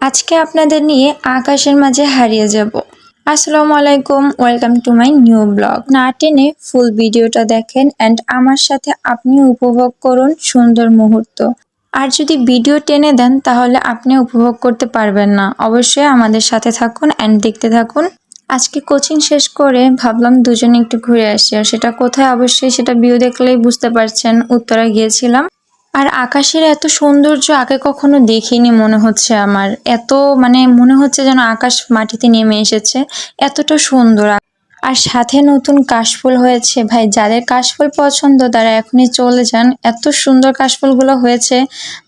আজকে আপনাদের নিয়ে আকাশের মাঝে হারিয়ে যাব। আসসালামু আলাইকুম, welcome to my new blog. না টেনে ফুল ভিডিওটা দেখেন অ্যান্ড আমার সাথে আপনি উপভোগ করুন সুন্দর মুহূর্ত। আর যদি ভিডিও টেনে দেন তাহলে আপনি উপভোগ করতে পারবেন না। অবশ্যই আমাদের সাথে থাকুন অ্যান্ড দেখতে থাকুন। আজকে কোচিং শেষ করে ভাবলাম দুজনে একটু ঘুরে আসি, আর সেটা কোথায়? অবশ্যই সেটা ভিউ দেখলেই বুঝতে পারছেন। উত্তরা গিয়েছিলাম। আর আকাশের এত সৌন্দর্য আগে কখনো দেখিনি মনে হচ্ছে আমার। এত মানে মনে হচ্ছে যেন আকাশ মাটিতে নেমে এসেছে। এতটা সুন্দর। আর সাথে নতুন কাশফুল হয়েছে। ভাই, যাদের কাশফুল পছন্দ, তারা এখনই চলে যান। এত সুন্দর কাশফুলগুলো হয়েছে।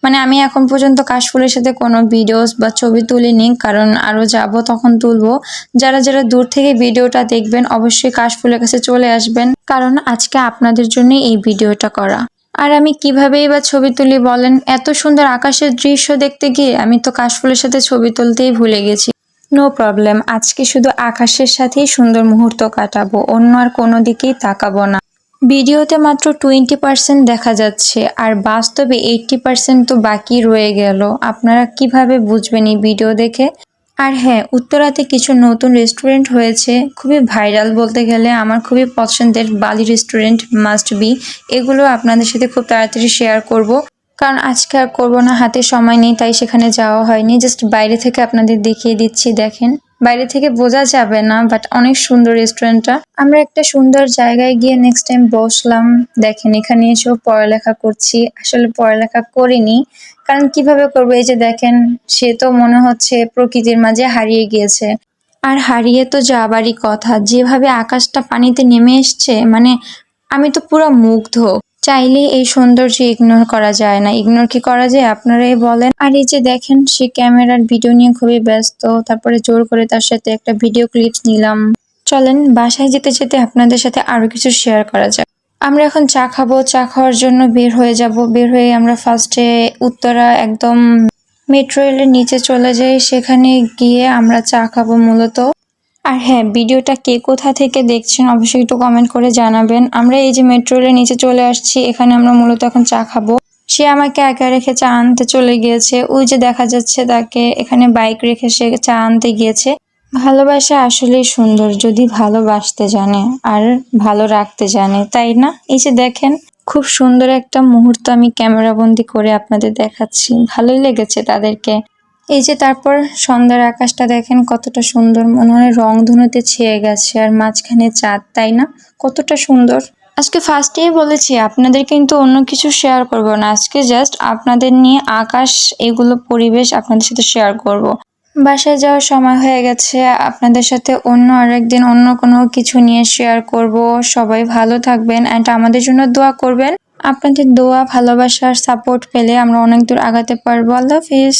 মানে আমি এখন পর্যন্ত কাশফুলের সাথে কোনো ভিডিওস বা ছবি তুলিনি। কারণ আরও যাব, তখন তুলবো। যারা যারা দূর থেকে ভিডিওটা দেখবেন, অবশ্যই কাশফুলের কাছে চলে আসবেন। কারণ আজকে আপনাদের জন্য এই ভিডিওটা করা। আর আমি কিভাবেই বা ছবি তুলি বলেন? এত সুন্দর আকাশের দৃশ্য দেখতে গিয়ে আমি তো কাশফুলের সাথে ছবি তুলতেই ভুলে গেছি। নো প্রবলেম আজকে শুধু আকাশের সাথেই সুন্দর মুহূর্ত কাটাবো, অন্য আর কোনো দিকেই তাকাবো না। ভিডিওতে মাত্র টোয়েন্টি পার্সেন্ট দেখা যাচ্ছে, আর বাস্তবে এইটটি পার্সেন্ট তো বাকি রয়ে গেল। আপনারা কীভাবে বুঝবেন এই ভিডিও দেখে? আর হ্যাঁ উত্তরাতে কিছু নতুন রেস্টুরেন্ট হয়েছে, খুবই ভাইরাল বলতে গেলে, আমার খুবই পছন্দের বালি রেস্টুরেন্ট মাস্ট বি এগুলো আপনাদের সাথে খুব তাড়াতাড়ি শেয়ার করব। কারণ আজকে আর করব না, হাতে সময় নেই, তাই সেখানে যাওয়া হয়নি। জাস্ট বাইরে থেকে আপনাদের দেখিয়ে দিচ্ছি, দেখেন। বাইরে থেকে বোঝা যাবে না বাট অনেক সুন্দর রেস্টুরেন্টটা। আমরা একটা সুন্দর জায়গায় গিয়ে নেক্সট টাইম বসলাম। দেখেন, এখানে এসেও পড়ালেখা করছি। আসলে পড়ালেখা করিনি, কারণ কীভাবে করব? এই যে দেখেন, সে তো মনে হচ্ছে প্রকৃতির মাঝে হারিয়ে গিয়েছে। আর হারিয়ে তো যাবারই কথা। যেভাবে আকাশটা পানিতে নেমে এসছে মানে আমি তো পুরো মুগ্ধ। চাইলে এই সৌন্দর্য ইগনোর করা যায় না। ইগনোর কি করা যায়? আপনারাই বলেন। আর এই যে দেখেন সে ক্যামেরার ভিডিও নিয়ে খুবই ব্যস্ত। তারপরে জোর করে তার সাথে একটা ভিডিও ক্লিপস নিলাম। চলেন, বাসায় যেতে যেতে আপনাদের সাথে আরও কিছু শেয়ার করা যায় আমরা এখন চা খাব। চা খাওয়ার জন্য বের হয়ে যাব। বের হয়ে আমরা ফার্স্টে উত্তরা একদম মেট্রো রেলের নিচে চলে যাই। সেখানে গিয়ে আমরা চা খাব মূলত। আর হ্যাঁ ভিডিওটা কে কোথা থেকে দেখছেন অবশ্যই একটু কমেন্ট করে জানাবেন। আমরা এই যে মেট্রো রেলের নিচে চলে আসছি, এখানে আমরা মূলত এখন চা খাব। সে আমাকে একা রেখে চা আনতে চলে গিয়েছে। ওই যে দেখা যাচ্ছে তাকে এখানে বাইক রেখে সে চা আনতে গিয়েছে। ভালোবাসা আসলেই সুন্দর যদি ভালোবাসতে জানে আর ভালো রাখতে জানে, তাই না? এই যে দেখেন, খুব সুন্দর একটা মুহূর্ত আমি ক্যামেরা বন্দি করে আপনাদের দেখাচ্ছি। ভালোই লেগেছে তাদেরকে। এই যে তারপর সন্ধ্যার আকাশটা দেখেন কতটা সুন্দর, মনে হয় রং ধনুতে ছেয়ে গেছে আর মাঝখানে চাঁদ, তাই না? কতটা সুন্দর। আজকে ফার্স্টেই বলেছি, আপনাদের কিন্তু অন্য কিছু শেয়ার করব না। আজকে জাস্ট আপনাদের নিয়ে আকাশ, এগুলো পরিবেশ আপনাদের সাথে শেয়ার করব। বাসায় যাওয়ার সময় হয়ে গেছে, আপনাদের সাথে অন্য আরেকদিন অন্য কোনো কিছু নিয়ে শেয়ার করব। সবাই ভালো থাকবেন অ্যান্ড আমাদের জন্য দোয়া করবেন। আপনাদের দোয়া ভালোবাসার সাপোর্ট পেলে আমরা অনেক দূর আগাতে পারব। আল্লাহ হাফিজ।